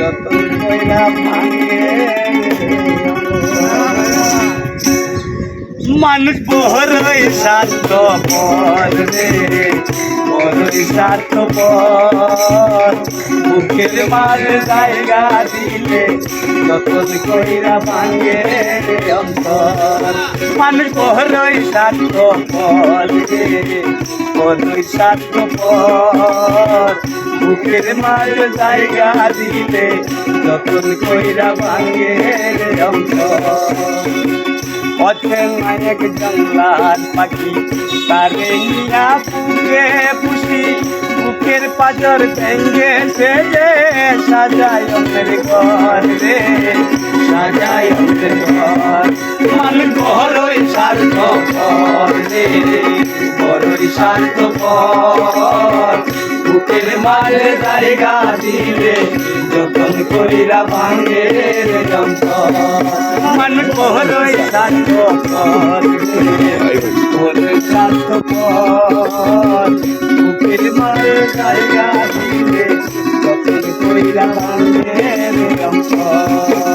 যতন কইরা ভাঙে। মানুষ বড়ই স্বার্থ রে বড়ই স্বার্থ বুকের মার জায়গা দিলে যতন কইরা ভাঙে অন্তর। মানুষ বড়ই স্বার্থ রে বড়ই স্বার্থ বুকের মার জায়গা দিলে যতন কইরা ভাঙে অন্তর। পথে নায়ক জঙ্গলার পাখি। তারে নিয়া পুরে পুষি, বুকের পাজর ভেঙ্গে সে যে সাজায় অন্যের ঘর রে, সাজায় অন্যের ঘর। মান বড়ই স্বার্থ পর রে, বড়ই স্বার্থ পর বুকের মারে জায়গা দিলে যতন কইরা ভাঙে রে যন্ত্র। মান বড়ই স্বার্থ পর বড়ই স্বার্থ পর বুকের মারে জায়গা দিলে যতন কইরা ভাঙে রে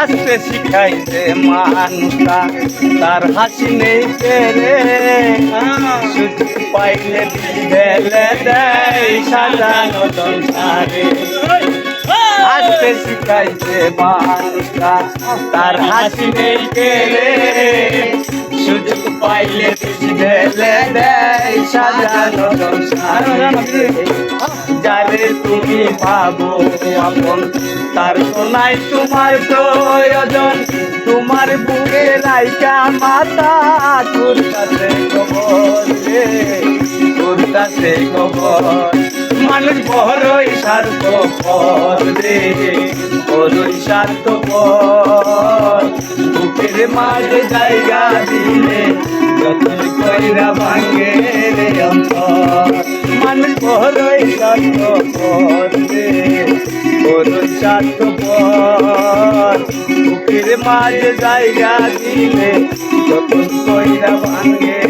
হাসতে শিখাইছে মানুষটা। তার হাসি নেই রে সুযোগ পাইলে ঢেলে দেয় সাজানো সংসারে। হাসতে শিখাইছে মানুষটা, তার হাসি নেই রে সুযোগ পাইলে ঢেলে দেয় সাজানো সংসারে। যারে তুমি ভাবো আপন তার শোনাই তোমার প্রয়োজন, তোমার বুকে রাইকা মাতা, তোর কাছে খবর তোর কাছে খবর। মানুষ বড়ই স্বার্থ পর রে, বড়ই স্বার্থ পর বুকের মাঝে জায়গা দিলে যতন কইরা ভাঙে রে অন্তর। মানুষ বড়ই স্বার্থ পর স্বার্থপর বুকের মায়ের জায়গা দিলে যখন কইরা ভাঙে